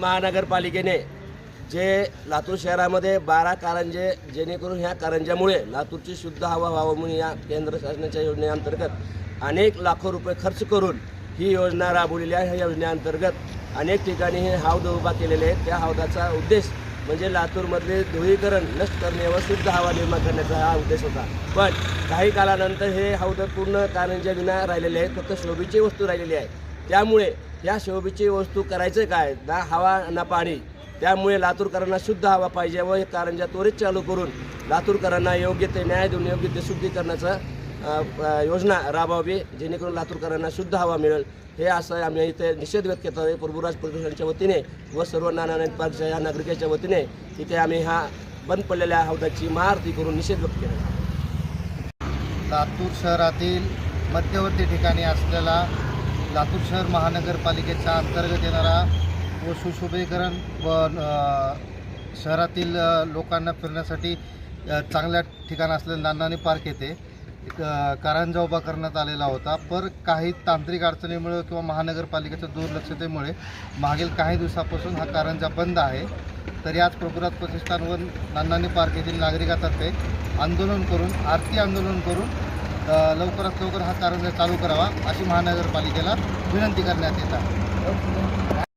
महानगरपालिकेने जे लातूर शहरामध्ये बारा कारंजे जेणेकरून ह्या कारंजामुळे लातूरची शुद्ध हवा व्हावं म्हणून या केंद्र शासनाच्या योजनेअंतर्गत अनेक लाखो रुपये खर्च करून ही योजना राबवलेली आहे. ह्या योजनेअंतर्गत अनेक ठिकाणी हे हौद उभा केलेले आहेत. त्या हौदाचा उद्देश म्हणजे लातूरमधले धुळीकरण नष्ट करणे व शुद्ध हवा निर्माण करण्याचा हा उद्देश होता. पण काही कालानंतर हे हौद पूर्ण कारंजा विना राहिलेले आहेत. फक्त शोभेची वस्तू राहिलेली आहे. त्यामुळे या शोभेची वस्तू करायचं काय? ना हवा ना पाणी. त्यामुळे लातूरकरांना शुद्ध हवा पाहिजे व कारंजा त्वरित चालू करून लातूरकरांना योग्य ते न्याय देऊन योग्य ते शुद्धीकरणाचं योजना राबवावी जेणेकरून लातूरकरांना शुद्ध हवा मिळेल. हे असं आम्ही इथे निषेध व्यक्त करतो. आहे प्रभुराज प्रदूषणाच्या वतीने व सर्व नारायण पार्कच्या या नागरिकाच्या वतीने इथे आम्ही हा बंद पडलेल्या हौदाची महाआरती करून निषेध व्यक्त केला. लातूर शहरातील मध्यवर्ती ठिकाणी असलेला लातूर शहर महानगरपालिकेच्या अंतर्गत येणारा व सुशोभीकरण व शहरातील लोकांना फिरण्यासाठी चांगल्या ठिकाण असलेलं नानानी पार्क येथे कारंजा उभा करण्यात आलेला होता. पर काही तांत्रिक अडचणीमुळे किंवा महानगरपालिकेच्या दुर्लक्षतेमुळे मागील काही दिवसापासून हा कारंजा बंद आहे. तरी आज प्रभुराज प्रतिष्ठान व नानानी पार्क येथील नागरिकातर्फे आंदोलन करून आरती आंदोलन करून लवकरात लवकर हा कारंजा चालू करावा अशी महानगरपालिकेला विनंती करण्यात येत आहे.